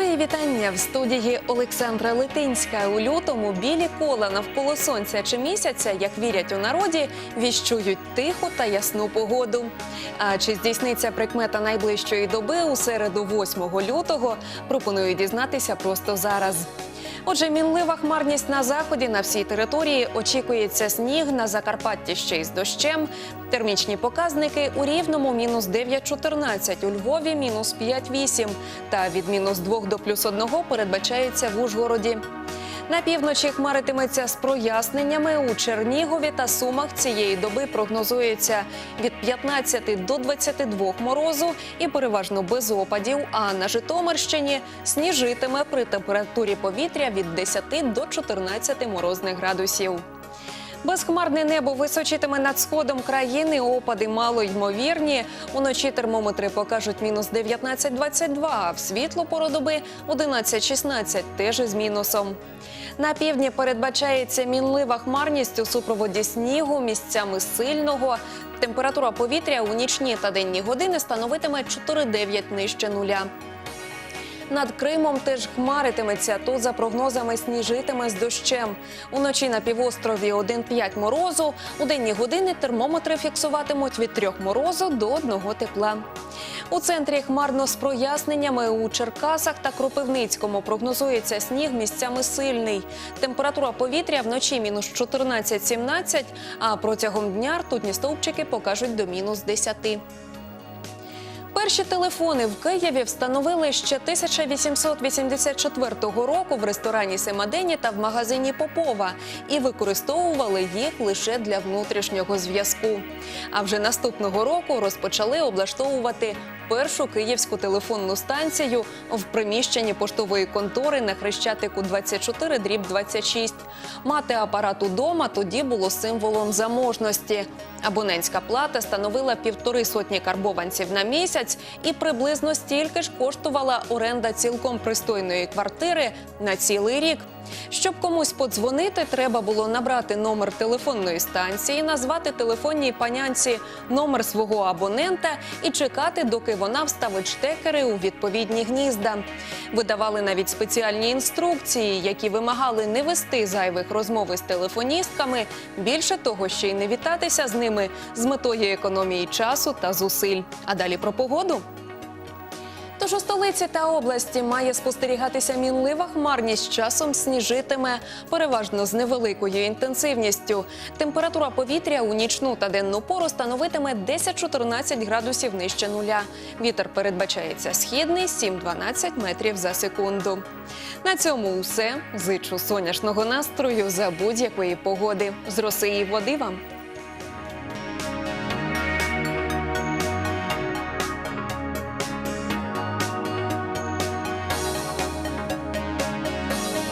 вітання в студії Олександра Литинська. У лютому білі кола навколо сонця чи місяця, як вірять у народі, віщують тиху та ясну погоду. А чи здійсниться прикмета найближчої доби у середу 8 лютого? Пропоную дізнатися просто зараз. Отже, мінлива хмарність на заході на всій території очікується сніг на Закарпатті ще й з дощем. Термічні показники у рівному мінус 9,14, у Львові мінус 5,8 та від мінус 2 до плюс 1 передбачається в Ужгороді. На півночі хмаритиметься з проясненнями у Чернігові та Сумах цієї доби прогнозується від 15 до 22 морозу і переважно без опадів. А на Житомирщині сніжитиме при температурі повітря від 10 до 14 морозних градусів. Безхмарне небо височитиме над сходом країни. Опади мало ймовірні. Уночі термометри покажуть мінус 19-22, а в світло пору доби 11-16, теж із мінусом. На півдні передбачається мінлива хмарність у супроводі снігу, місцями сильного. Температура повітря у нічні та денні години становитиме 4-9 нижче нуля. Над Кримом теж хмаритиметься. Тут за прогнозами сніжитиме з дощем. Уночі на півострові 1,5 морозу. У денні години термометри фіксуватимуть від 3 морозу до 1 тепла. У центрі хмарно з проясненнями у Черкасах та Кропивницькому прогнозується сніг місцями сильний. Температура повітря вночі мінус 14-17, а протягом дня ртутні стовпчики покажуть до мінус 10. Перші телефони в Києві встановили ще 1884 року в ресторані Семадені та в магазині Попова і використовували їх лише для внутрішнього зв'язку. А вже наступного року розпочали облаштовувати першу київську телефонну станцію в приміщенні поштової контори на Хрещатику 24 дріб 26. Мати апарат удома тоді було символом заможності. Абонентська плата становила півтори сотні карбованців на місяць і приблизно стільки ж коштувала оренда цілком пристойної квартири на цілий рік. Щоб комусь подзвонити, треба було набрати номер телефонної станції, назвати телефонній панянці номер свого абонента і чекати, доки вона вставить штекери у відповідні гнізда. Видавали навіть спеціальні інструкції, які вимагали не вести зайвих розмов із телефоністками. Більше того, ще й не вітатися з ними з метою економії часу та зусиль. А далі про погоду. Тож у столиці та області має спостерігатися мінлива хмарність. Часом сніжитиме переважно з невеликою інтенсивністю. Температура повітря у нічну та денну пору становитиме 10-14 градусів нижче нуля. Вітер передбачається східний 7-12 метрів за секунду. На цьому усе. Зичу сонячного настрою за будь-якої погоди. З роси води вам.